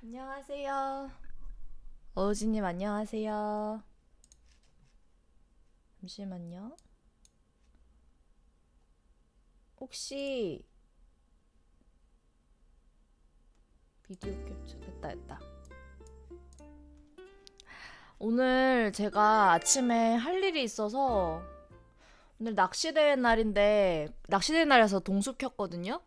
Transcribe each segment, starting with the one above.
안녕하세요. 어우지님 안녕하세요. 잠시만요. 혹시 비디오 캡처 됐다 됐다. 오늘 제가 아침에 할 일이 있어서 오늘 낚시대회 날인데 낚시대회 날에서 동수 켰거든요.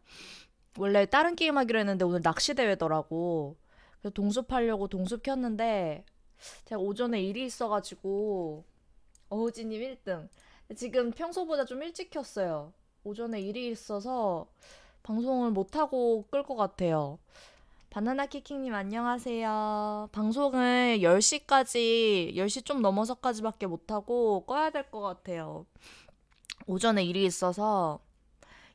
원래 다른 게임 하기로 했는데 오늘 낚시대회더라고. 그래서 동숲하려고 동숲 켰는데 제가 오전에 일이 있어가지고 어우지님 1등. 지금 평소보다 좀 일찍 켰어요. 오전에 일이 있어서 방송을 못하고 끌 것 같아요. 바나나 키킹님 안녕하세요. 방송을 10시까지, 10시 좀 넘어서까지밖에 못하고 꺼야 될 것 같아요. 오전에 일이 있어서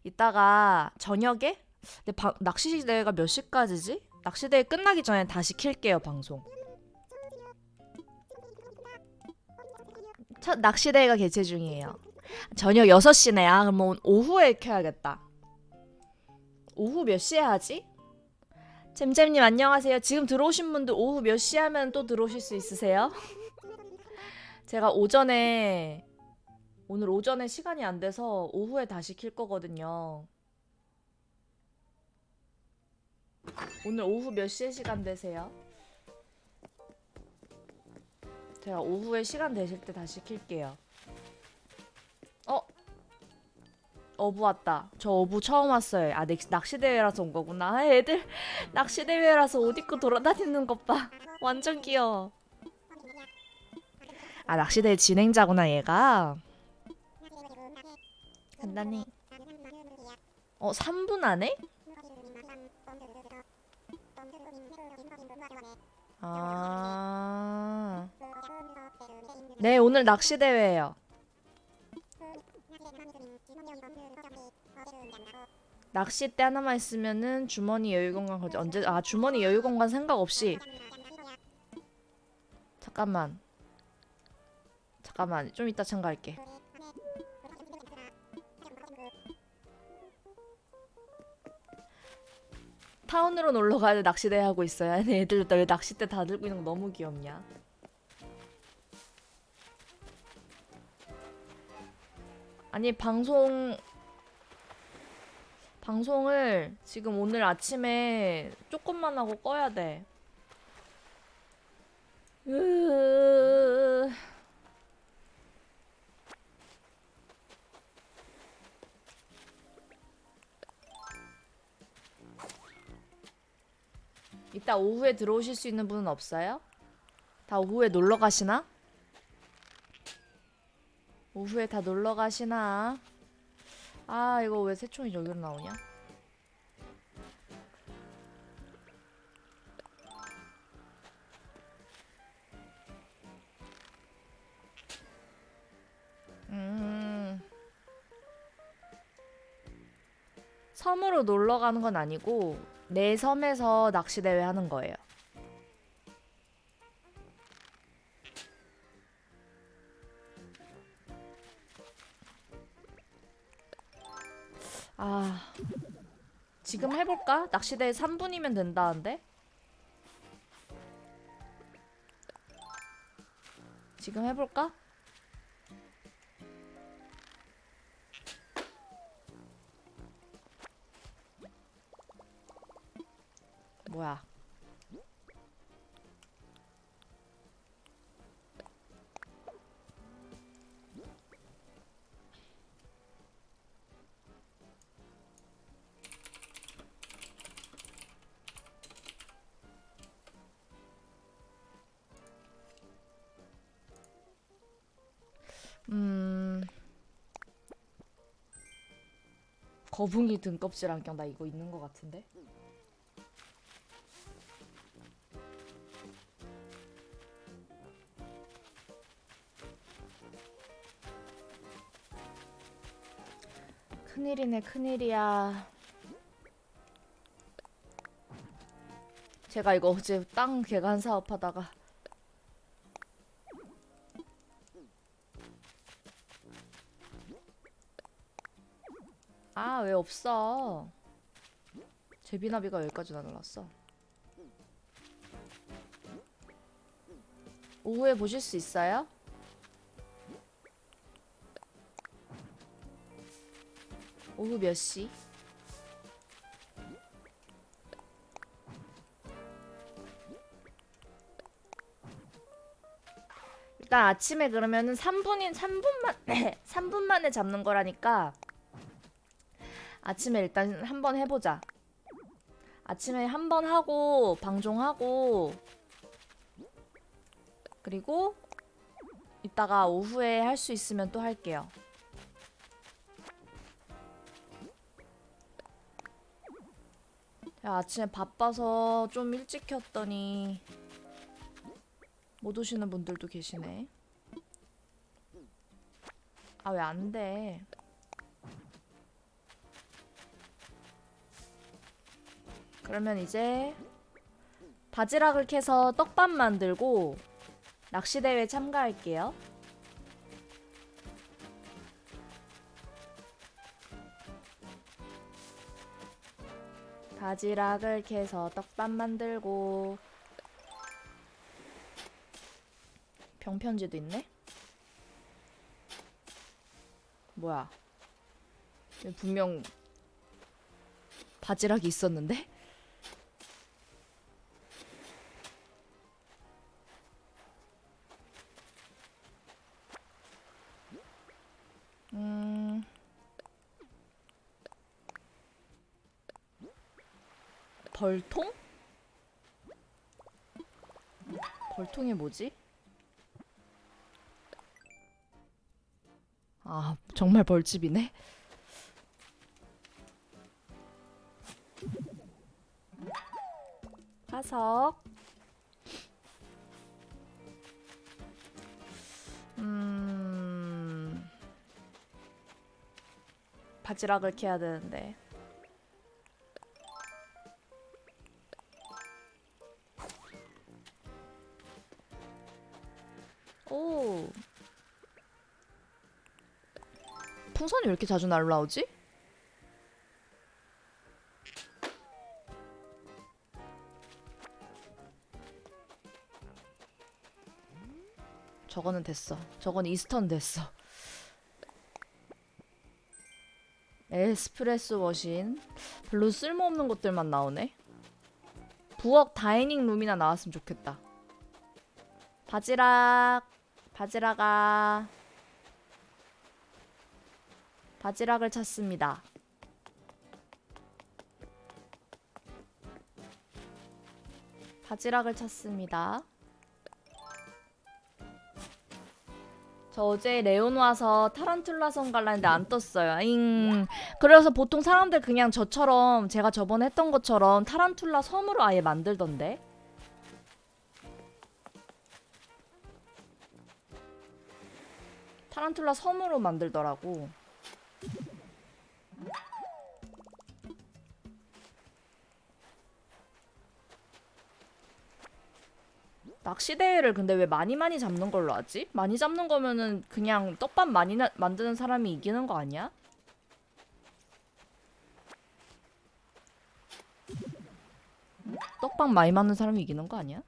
이따가 저녁에? 근데 바- 낚시대회가 몇 시까지지? 낚시대회 끝나기 전에 다시 킬게요, 방송. 첫 낚시대회가 개최 중이에요. 저녁 6시네. 아, 그럼 오- 오후에 켜야겠다. 오후 몇 시에 하지? 잼잼님 안녕하세요. 지금 들어오신 분들 오후 몇 시 하면 또 들어오실 수 있으세요? 제가 오전에 오늘 오전에 시간이 안 돼서 오후에 다시 킬 거거든요. 오늘 오후 몇 시에 시간 되세요? 제가 오후에 시간 되실 때 다시 킬게요. 어? 어부 왔다. 저 어부 처음 왔어요. 아, 낚시, 낚시대회라서 온 거구나. 아, 애들 낚시대회라서 옷 입고 돌아다니는 것 봐. 완전 귀여워. 아, 낚시대회 진행자구나, 얘가. 간단히. 어, 3분 안에? 아. 네, 오늘 낚시 대회예요. 낚싯대 하나만 있으면은 주머니 여유 공간 거지 언제 아 주머니 여유 공간 생각 없이 잠깐만 잠깐만 좀 이따 참가할게 타운으로 놀러 가야 돼 낚시대 하고 있어요 아니 애들 왜 낚싯대 다 들고 있는 거 너무 귀엽냐 아니 방송 방송을 지금 오늘 아침에 조금만 하고 꺼야 돼. 으... 이따 오후에 들어오실 수 있는 분은 없어요? 다 오후에 놀러 가시나? 오후에 다 놀러 가시나? 아 이거 왜 새총이 저기로 나오냐? 음. 섬으로 놀러 가는 건 아니고 내 섬에서 낚시 대회 하는 거예요. 아. 지금 해볼까? 낚시대회 3분이면 된다는데? 지금 해볼까? 뭐야? 음. 거북이 등껍질 안경 나 이거 있는 것 같은데? 큰일이네 큰일이야. 제가 이거 어제 땅 개간 사업하다가 아 왜 없어? 제비나비가 여기까지 날랐어. 오후에 보실 수 있어요? 오후 몇 시? 일단 아침에 그러면은 3분인 3분만 3분 만에 잡는 거라니까 아침에 일단 한번 해보자. 아침에 한 번 하고 방종하고 그리고 이따가 오후에 할 수 있으면 또 할게요. 제가 아침에 바빠서 좀 일찍 켰더니 못 오시는 분들도 계시네. 아 왜 안 돼? 그러면 이제 바지락을 캐서 떡밥 만들고 낚시 대회 참가할게요. 바지락을 캐서 떡밥 만들고 병편지도 있네. 뭐야? 분명 바지락이 있었는데? 벌통? 벌통이 뭐지? 아, 정말 벌집이네. 화석. 음. 바지락을 캐야 되는데. 풍선이 왜 이렇게 자주 날라오지? 저거는 됐어. 저건 이스턴 됐어. 에스프레소 머신. 별로 쓸모없는 것들만 나오네. 부엌 다이닝 룸이나 나왔으면 좋겠다. 바지락. 바지락아. 바지락을 찾습니다. 바지락을 찾습니다. 저 어제 레온 와서 타란툴라 섬 갈라는데 안 떴어요. 잉. 그래서 보통 사람들 그냥 저처럼 제가 저번에 했던 것처럼 타란툴라 섬으로 아예 만들던데. 타란툴라 섬으로 만들더라고. 낚시 대회를 근데 왜 많이 많이 잡는 걸로 하지? 많이 잡는 거면은 그냥 떡밥 많이 나, 만드는 사람이 이기는 거 아니야? 떡밥 많이 만드는 사람이 이기는 거 아니야?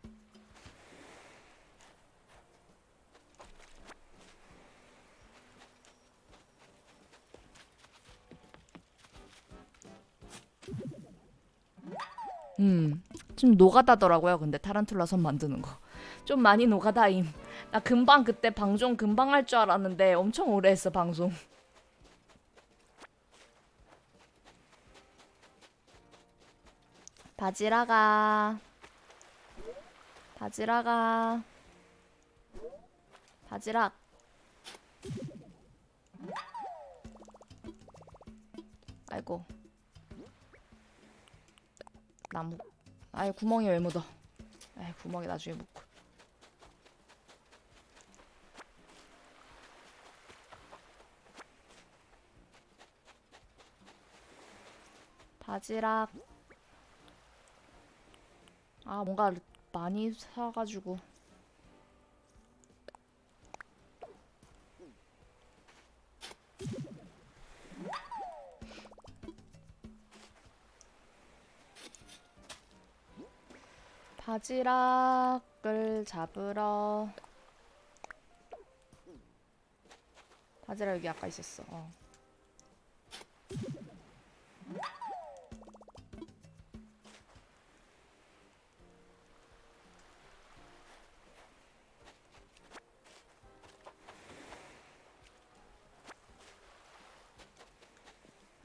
음, 좀 노가다더라고요. 근데 타란툴라 선 만드는 거. 좀 많이 노가다임. 나 금방 그때 방송 금방 할 줄 알았는데 엄청 오래 했어, 방송. 바지락아. 바지락아. 바지락. 아이고. 나무. 아이 구멍이 왜 묻어? 아이 구멍이 나중에 묻고. 바지락. 아 뭔가 많이 사가지고. 바지락을 잡으러. 바지락 여기 아까 있었어. 어.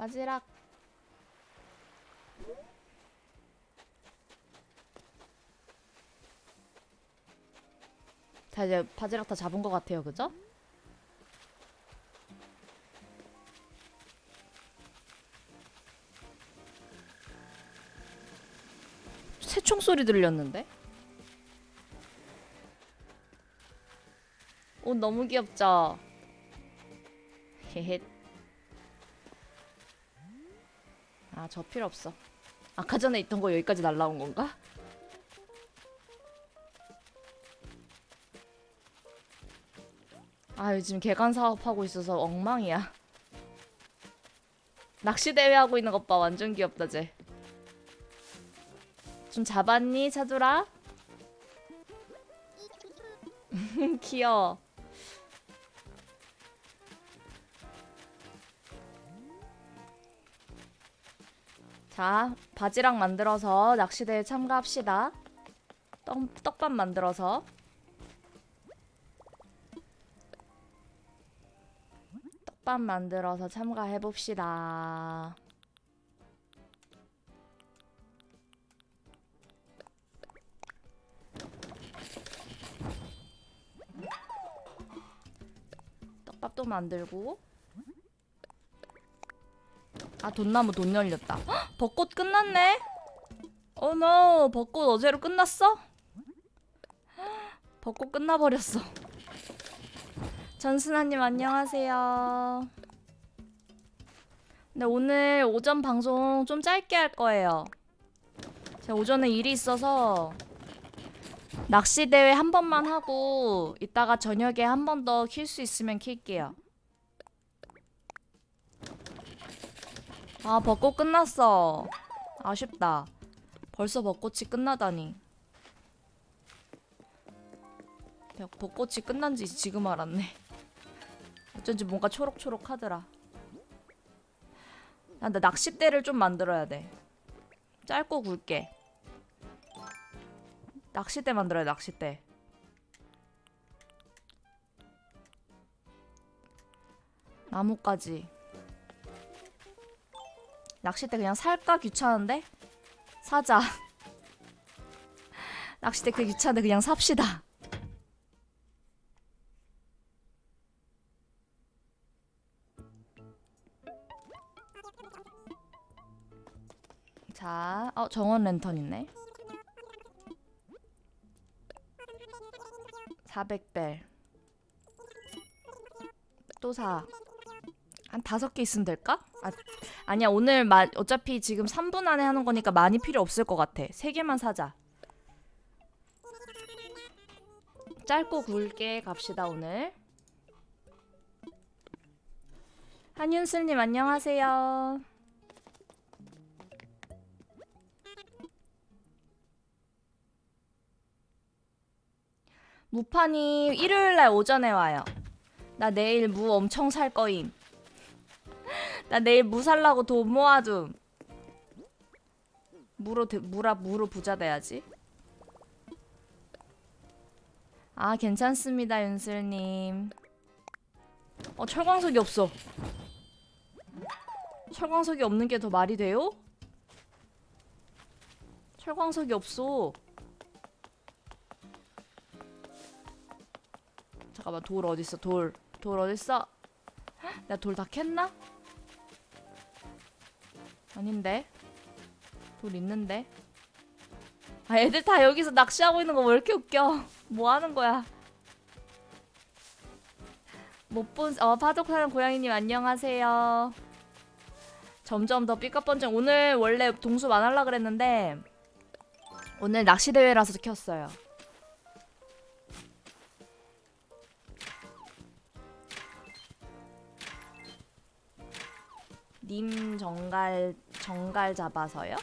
바지락. 다 이제 바지락 다 잡은 것 같아요, 그죠? 새총 소리 들렸는데? 옷 너무 귀엽죠? 헤헷. 아, 저 필요 없어. 아까 전에 있던 거 여기까지 날라온 건가? 아, 요즘 개간 사업하고 있어서 엉망이야. 낚시 대회 하고 있는 것 봐. 완전 귀엽다, 쟤. 좀 잡았니, 차두라? 귀여워. 자, 바지락 만들어서 낚시대회 참가합시다. 떡, 떡밥 만들어서. 떡밥 만들어서 참가해 봅시다. 떡밥도 만들고. 아, 돈나무 돈 열렸다. 헉, 벚꽃 끝났네? 어머, 벚꽃 어제로 끝났어? 헉, 벚꽃 끝나버렸어. 전순아님 안녕하세요. 네, 오늘 오전 방송 좀 짧게 할 거예요. 제가 오전에 일이 있어서 낚시 대회 한 번만 하고 이따가 저녁에 한 번 더 킬 수 있으면 킬게요. 아, 벚꽃 끝났어. 아쉽다. 벌써 벚꽃이 끝나다니. 야, 벚꽃이 끝난지 지금 알았네. 어쩐지 뭔가 초록초록하더라. 아, 나 낚싯대를 좀 만들어야 돼. 짧고 굵게. 낚싯대 만들어야 돼, 낚싯대. 나무까지. 낚싯대 그냥 살까 귀찮은데? 사자. 낚싯대 그 귀찮은데 그냥 삽시다. 자, 어 정원 랜턴 있네. 400벨. 또 사. 한 다섯 개 있으면 될까? 아, 아니야 오늘 마, 어차피 지금 3분 안에 하는 거니까 많이 필요 없을 것 같아. 세 개만 사자. 짧고 굵게 갑시다 오늘. 한윤슬님 안녕하세요. 무판이 일요일 날 오전에 와요. 나 내일 무 엄청 살 거임. 나 내일 무 살라고 돈 모아둠. 무로 대- 무라 무로 부자 돼야지. 아 괜찮습니다 윤슬님. 어 철광석이 없어. 철광석이 없는 게 더 말이 돼요? 철광석이 없어. 잠깐만 돌 어딨어 돌. 돌 어딨어? 내가 돌다 캤나? 아닌데? 돌 있는데? 아 애들 다 여기서 낚시하고 있는 거 왜 이렇게 웃겨? 뭐 하는 거야? 못본 어 파독 사는 고양이님 안녕하세요. 점점 더 삐까뻔쩍. 오늘 원래 안 할라 그랬는데 오늘 낚시 대회라서 켰어요 님 정갈 정갈 잡아서요?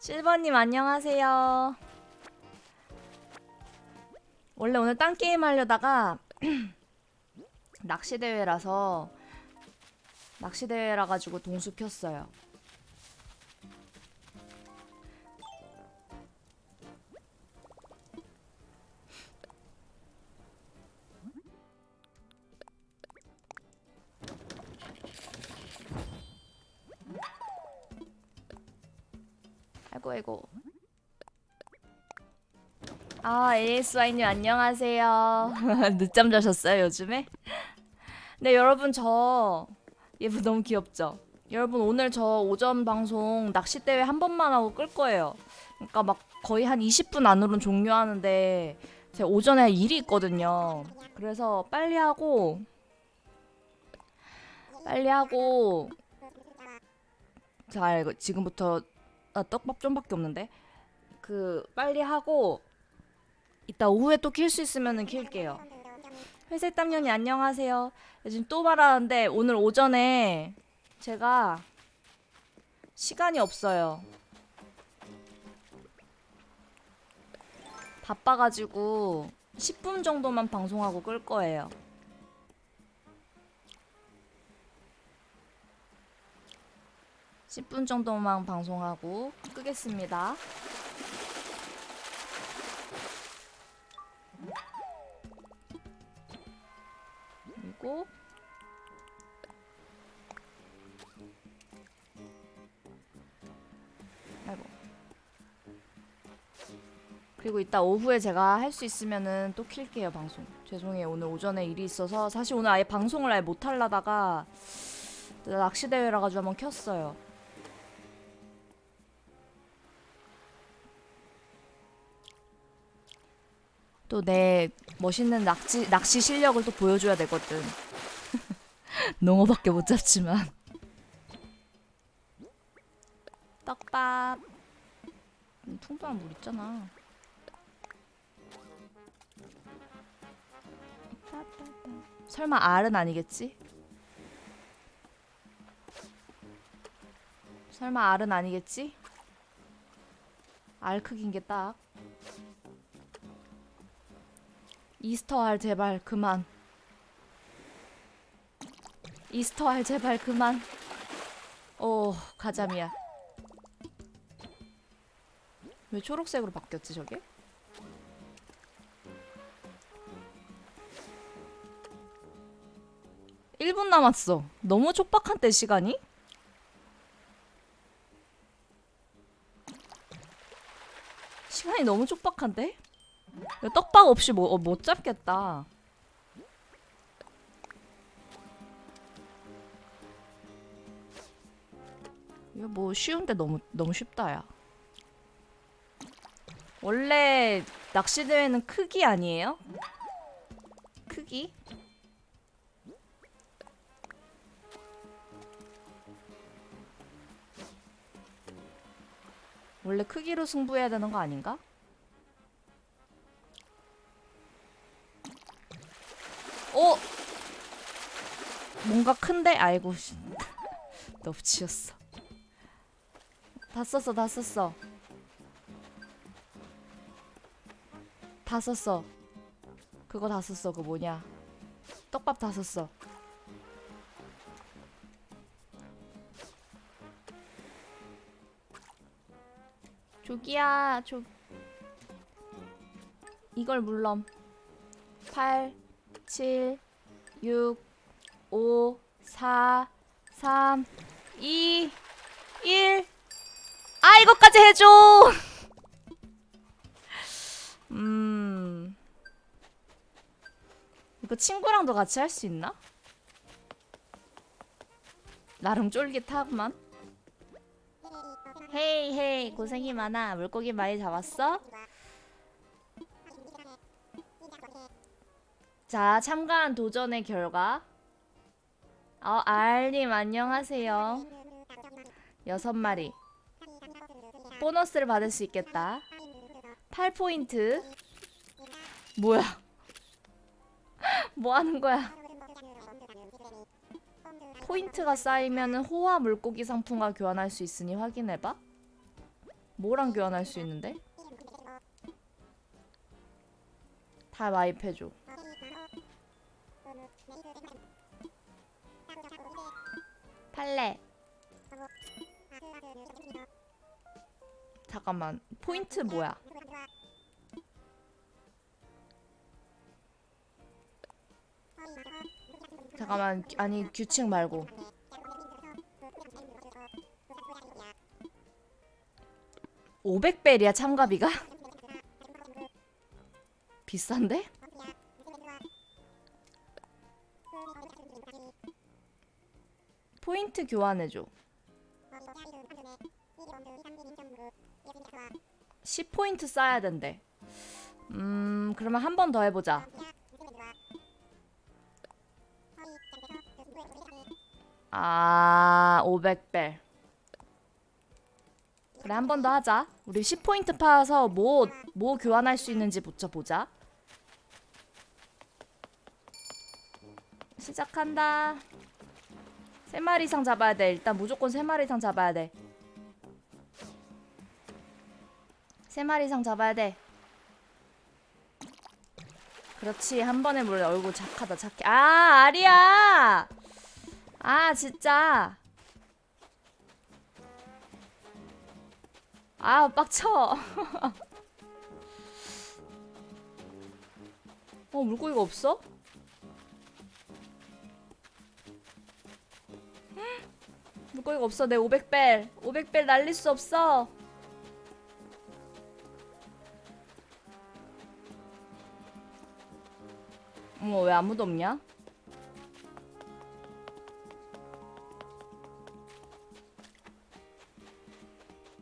실버님 안녕하세요. 원래 오늘 딴 게임 하려다가 낚시 대회라서 낚시 대회라 가지고 동수 켰어요. ASY님 안녕하세요. 늦잠 자셨어요 요즘에? 네 여러분 저얘 너무 귀엽죠? 여러분 오늘 저 오전 방송 낚시 대회 한 번만 하고 끌 거예요. 그러니까 막 거의 한 20분 안으로는 종료하는데 제가 오전에 일이 있거든요. 그래서 빨리 하고 빨리 하고 자 지금부터 아, 떡밥 좀밖에 없는데 그 빨리 하고 이따 오후에 또 킬 수 있으면은 킬게요. 회색 땀년이 안녕하세요. 지금 또 말하는데 오늘 오전에 제가 시간이 없어요. 바빠가지고 10분 정도만 방송하고 끌 거예요. 십분 정도만 방송하고 끄겠습니다. 그리고. 아이고. 그리고 이따 오후에 제가 할 수 있으면은 또 킬게요 방송. 죄송해요. 오늘 오전에 일이 있어서 사실 오늘 아예 방송을 아예 못 하려다가 낚시 대회라 가지고 한번 켰어요 또 내 멋있는 낚시 낚시 실력을 또 보여줘야 되거든 농어밖에 못 잡지만 떡밥 음, 통통한 물 있잖아 설마 알은 아니겠지? 설마 알은 아니겠지? 알 크기인 게 딱. 이스터 알 제발 그만. 이스터 알 제발 그만. 오 가자미야. 왜 초록색으로 바뀌었지 저게? 일 분 남았어. 너무 촉박한데 시간이? 시간이 너무 촉박한데? 떡밥 없이 뭐, 어, 못 잡겠다. 이거 뭐 쉬운데 너무 너무 쉽다 야. 원래 낚시 대회는 크기 아니에요? 크기? 원래 크기로 승부해야 되는 거 아닌가? 오! 뭔가 큰데? 아이고 씨. 너무 치였어 다 썼어 다 썼어 다 썼어 그거 다 썼어 그 뭐냐 떡밥 다 썼어 조기야 조 이걸 물럼 8 7 6 5 4 3 2 1 아, 이것까지 해줘! 음. 이거 친구랑도 같이 할 수 있나? 나름 쫄깃하구만. 헤이, 헤이, 고생이 많아. 물고기 많이 잡았어? 자, 참가한 도전의 결과. 어, 알님, 안녕하세요. 여섯 마리. 보너스를 받을 수 있겠다. 8포인트. 뭐야? 뭐 하는 거야? 포인트가 쌓이면 호화 물고기 상품과 교환할 수 있으니 확인해봐. 뭐랑 교환할 수 있는데? 다 마입해줘. 팔레. 잠깐만. 포인트 뭐야? 잠깐만. 아니, 규칙 말고. 오백 벨이야 참가비가? 비싼데? 포인트 교환해줘. 10포인트 쌓아야 된대. 음, 그러면 한 번 더 해보자. 아, 500벨. 그래, 한 번 더 하자. 우리 10포인트 파서 뭐, 뭐 교환할 수 있는지 붙여보자. 시작한다. 세 마리 이상 잡아야 돼. 일단 무조건 세 마리 이상 잡아야 돼. 세 마리 이상 잡아야 돼. 그렇지. 한 번에 몰래 얼굴 착하다, 착해. 아, 아리야! 아, 진짜. 아, 빡쳐. 어, 물고기가 없어? 물고기가 없어. 내 500벨. 500벨 날릴 수 없어. 어머, 왜 아무도 없냐?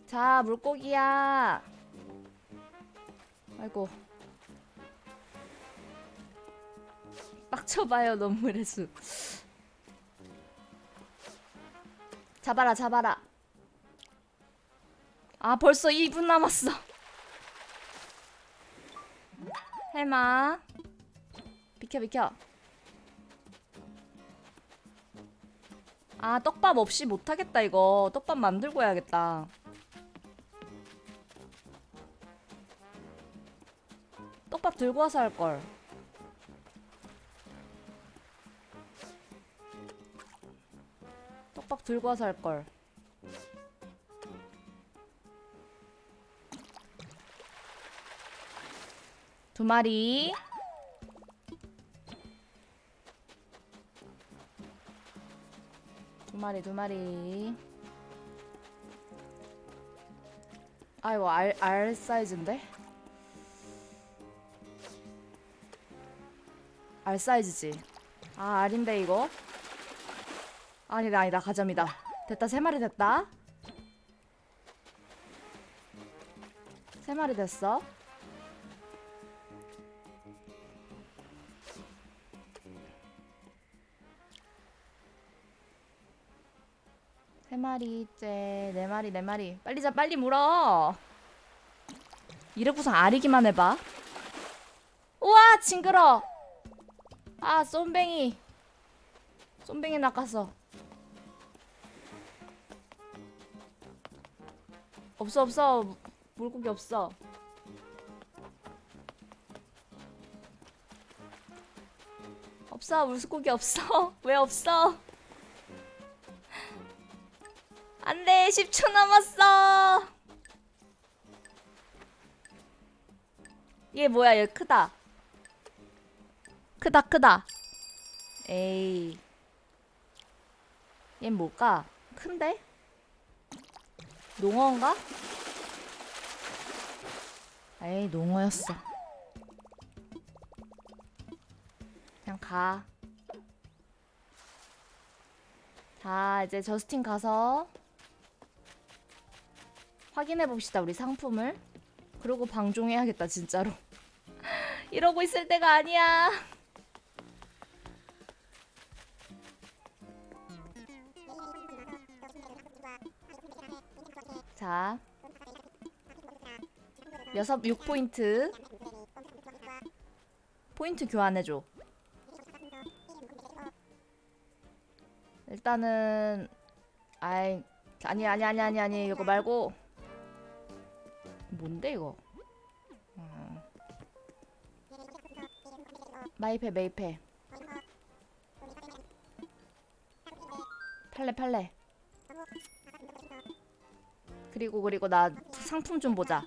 자, 물고기야. 아이고. 빡쳐봐요, 너물의 수. 잡아라, 잡아라. 아, 벌써 2분 남았어. 헬마. 비켜, 비켜. 아, 떡밥 없이 못하겠다, 이거. 떡밥 만들고 해야겠다. 떡밥 들고 와서 할 걸. 들고 할 걸. 두 마리. 두 마리, 두 마리. 아이고, 알, 알 사이즈인데? 알 사이즈지. 아, 알인데 이거? 아니다, 아니다. 가점이다. 됐다. 세 마리 됐다. 세 마리 됐어. 세 마리째, 네 마리, 네 마리. 빨리 잡, 빨리 물어. 이래고선 알이기만 해봐. 우와, 징그러. 아, 쏨뱅이. 쏨뱅이 낚았어. 없어, 없어. 무- 물고기 없어. 없어, 물고기 없어. 왜 없어? 안 돼, 10초 남았어. 얘 뭐야, 얘 크다. 크다, 크다. 에이. 얜 뭘까? 큰데? 농어인가? 에이, 농어였어. 그냥 가. 자, 이제 저스틴 가서 확인해 봅시다, 우리 상품을. 그러고 방종해야겠다, 진짜로. 이러고 있을 때가 아니야. 자. 여섯 6포인트. 포인트 교환해줘. 일단은 아이 아니 아니 아니 아니 아니 이거 말고 뭔데 이거? 어. 마이패 메이패 팔레 팔레 그리고 그리고 나 상품 좀 보자.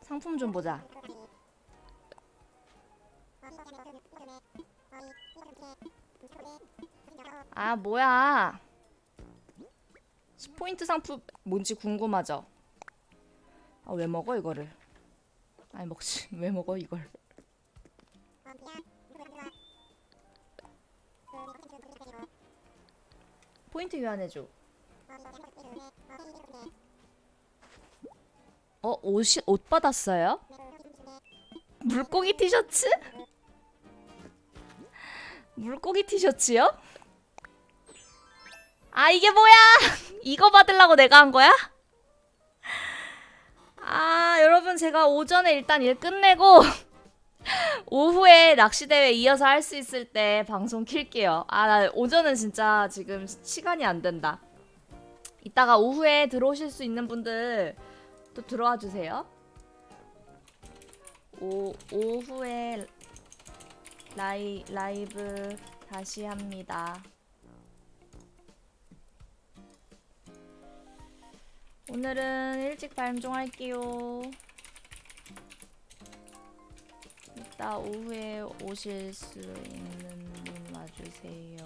상품 좀 보자. 아 뭐야? 10포인트 상품. 뭔지 궁금하죠? 아 왜 먹어 이거를? 아니 먹지. 왜 먹어 이걸? 포인트 교환해줘 어 옷이 옷 받았어요? 물고기 티셔츠? 물고기 티셔츠요? 아 이게 뭐야? 이거 받으려고 내가 한 거야? 아 여러분 제가 오전에 일단 일 끝내고 오후에 낚시 대회 이어서 할 수 있을 때 방송 킬게요. 아 나 오전은 진짜 지금 시간이 안 된다. 이따가 오후에 들어오실 수 있는 분들 또 들어와 주세요. 오 오후에 라이 라이브 다시 합니다. 오늘은 일찍 발송할게요. 이따 오후에 오실 수 있는 분 와주세요.